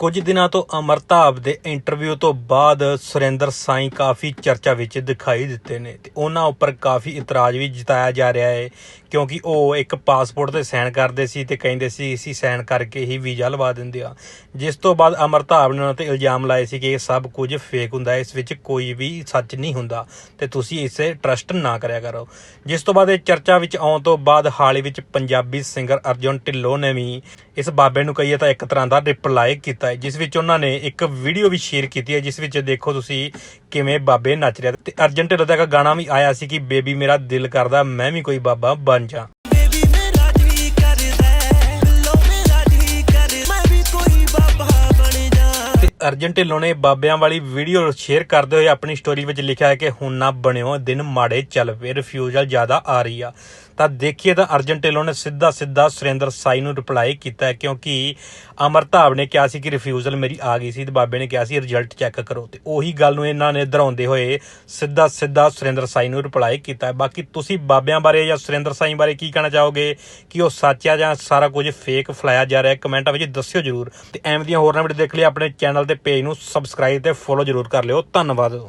ਕੁਝ ਦਿਨਾਂ ਤੋਂ ਅਮਰਤਾਬ ਦੇ ਇੰਟਰਵਿਊ ਤੋਂ ਬਾਅਦ ਸੁਰਿੰਦਰ ਸਾਈਂ ਕਾਫੀ ਚਰਚਾ ਵਿੱਚ ਦਿਖਾਈ ਦਿੱਤੇ ਨੇ ਤੇ ਉਹਨਾਂ ਉੱਪਰ ਕਾਫੀ ਇਤਰਾਜ਼ ਵੀ ਜਤਾਇਆ ਜਾ ਰਿਹਾ ਹੈ ਕਿਉਂਕਿ ਉਹ ਇੱਕ ਪਾਸਪੋਰਟ ਤੇ ਸਾਈਨ ਕਰਦੇ ਸੀ ਤੇ ਕਹਿੰਦੇ ਸੀ, ਅਸੀਂ ਸਾਈਨ ਕਰਕੇ ਹੀ ਵੀਜ਼ਾ ਲਵਾ ਦਿੰਦੇ ਆ ਜਿਸ ਤੋਂ ਬਾਅਦ ਅਮਰਤਾਬ ਨੇ ਉਹਨਾਂ ਤੇ ਇਲਜ਼ਾਮ ਲਾਏ ਸੀ ਕਿ ਇਹ ਸਭ ਕੁਝ ਫੇਕ ਹੁੰਦਾ ਹੈ, ਇਸ ਵਿੱਚ ਕੋਈ ਵੀ ਸੱਚ ਨਹੀਂ ਹੁੰਦਾ ਤੇ ਤੁਸੀਂ ਇਸੇ ਟਰਸਟ ਨਾ ਕਰਿਆ ਕਰੋ। ਜਿਸ ਤੋਂ ਬਾਅਦ ਇਹ ਚਰਚਾ ਵਿੱਚ ਆਉਣ ਤੋਂ ਬਾਅਦ ਹਾਲ ਹੀ ਵਿੱਚ ਪੰਜਾਬੀ ਸਿੰਗਰ ਅਰਜੁਨ ਢਿੱਲੋਂ ਨੇ ਵੀ ਇਸ ਬਾਬੇ ਨੂੰ ਕਹੀਏ ਤਾਂ ਇੱਕ ਤਰ੍ਹਾਂ ਦਾ ਰਿਪਲਾਈ ਕੀਤਾ ਹੈ, ਜਿਸ ਵਿੱਚ ਉਹਨਾਂ ਨੇ ਇੱਕ ਵੀਡੀਓ ਵੀ ਸ਼ੇਅਰ ਕੀਤੀ ਹੈ, ਜਿਸ ਵਿੱਚ ਦੇਖੋ ਤੁਸੀਂ ਕਿਵੇਂ ਬਾਬੇ ਨੱਚ ਰਿਹਾ। ਤੇ ਅਰਜੁਨ ਢਿੱਲੋਂ ਦਾ ਇੱਕ ਗਾਣਾ ਵੀ ਆਇਆ ਸੀ ਕਿ, ਬੇਬੀ ਮੇਰਾ ਦਿਲ ਕਰਦਾ, ਮੈਂ ਵੀ ਕੋਈ ਬਾਬਾ ਬਣ ਜਾ ਅਰਜਨ ਢਿੱਲੋਂ ਨੇ ਬਾਬਿਆਂ ਵਾਲੀ ਵੀਡੀਓ ਸ਼ੇਅਰ ਕਰਦੇ ਹੋਏ ਆਪਣੀ ਸਟੋਰੀ ਵਿੱਚ ਲਿਖਿਆ ਹੈ ਕਿ ਹੁਣ ਨਾ ਬਣਿਓ, ਦਿਨ ਮਾੜੇ ਚੱਲ ਪਏ ਰਿਫਿਊਜ਼ਲ ਜ਼ਿਆਦਾ ਆ ਰਹੀ ਆ। ਤਾਂ ਦੇਖੀਏ ਤਾਂ ਅਰਜਨ ਢਿੱਲੋਂ ਨੇ ਸਿੱਧਾ ਸਿੱਧਾ ਸੁਰਿੰਦਰ ਸਾਈ ਨੂੰ ਰਿਪਲਾਈ ਕੀਤਾ ਕਿਉਂਕਿ ਅਮਰਤਾਬ ਨੇ ਕਿਹਾ ਸੀ ਕਿ ਰਿਫਿਊਜ਼ਲ ਮੇਰੀ ਆ ਗਈ ਸੀ ਤੇ ਬਾਬੇ ਨੇ ਕਿਹਾ ਸੀ ਰਿਜ਼ਲਟ ਚੈੱਕ ਕਰੋ ਤੇ ਉਹੀ ਗੱਲ ਨੂੰ ਇਹਨਾਂ ਨੇ ਦਰਾਉਂਦੇ ਹੋਏ ਸਿੱਧਾ ਸਿੱਧਾ ਸੁਰਿੰਦਰ ਸਾਈ ਨੂੰ ਰਿਪਲਾਈ ਕੀਤਾ ਬਾਕੀ ਤੁਸੀਂ ਬਾਬਿਆਂ ਬਾਰੇ ਜਾਂ ਸੁਰਿੰਦਰ ਸਾਈ ਬਾਰੇ ਕੀ ਕਹਿਣਾ ਚਾਹੋਗੇ? ਕਿ ਉਹ ਸੱਚ ਆ ਜਾਂ ਸਾਰਾ ਕੁਝ ਫੇਕ ਫਲਾਇਆ ਜਾ ਰਿਹਾ ਕਮੈਂਟਾਂ ਵਿੱਚ ਦੱਸਿਓ ਜਰੂਰ ਤੇ ਐਵੇਂ ਦੀਆਂ ਹੋਰ ਨਾ ਵੀਡੀਓ ਦੇਖ ਲਈ ਆਪਣੇ ਚੈਨਲ ਦੇ ਪੇਜ ਨੂੰ ਸਬਸਕ੍ਰਾਈਬ ਤੇ ਫੋਲੋ ਜਰੂਰ ਕਰ ਲਿਓ। ਧੰਨਵਾਦ।